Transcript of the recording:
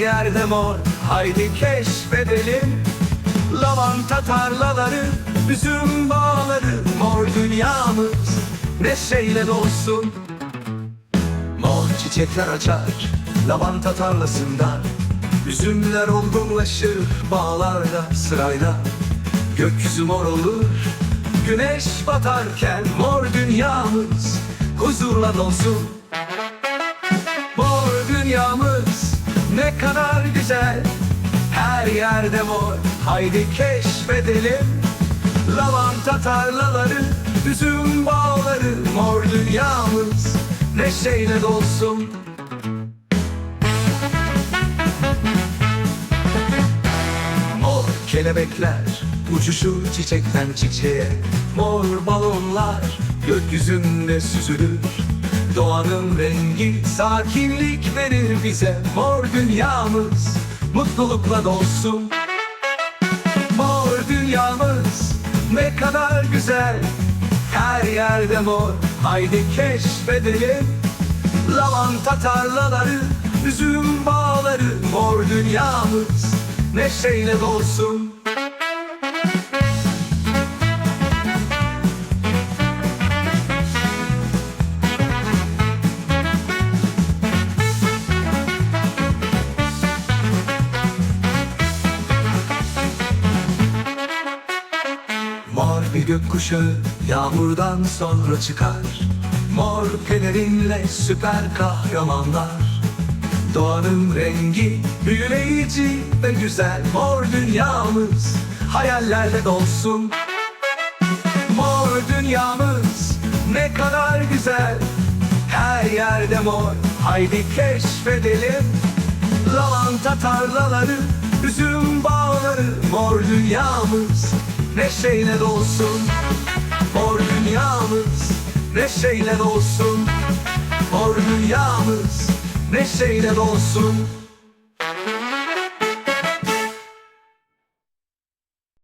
yerde mor. Haydi keşfedelim. Lavanta tarlaları Üzüm bağları. Mor dünyamız Neşeyle dolsun. Mor çiçekler açar Lavanta tarlasından. Üzümler olgunlaşır Bağlarda sırayla. Gökyüzü mor olur Güneş batarken Mor dünyamız Huzurla dolsun kadar güzel. Her yerde mor. Haydi keşfedelim. Lavanta tarlaları Üzüm bağları Mor dünyamız. Neşeyle dolsun. Mor kelebekler uçuşur çiçekten çiçeğe. Mor balonlar gökyüzünde süzülür Doğanın rengi sakinlik verir bize. Mor dünyamız mutlulukla dolsun. Mor dünyamız ne kadar güzel. Her yerde mor haydi keşfedelim. Lavanta tarlaları, üzüm bağları. Mor dünyamız neşeyle dolsun gökkuşağı yağmurdan sonra çıkar. Mor pelerinle süper kahramanlar. Doğanın rengi büyüleyici ve güzel. Mor dünyamız hayallerle dolsun. Mor dünyamız ne kadar güzel. Her yerde mor. Haydi keşfedelim. Lavanta tarlaları, üzüm bağları. Mor dünyamız neşeyle dolsun Mor dünyamız neşeyle dolsun Mor dünyamız neşeyle dolsun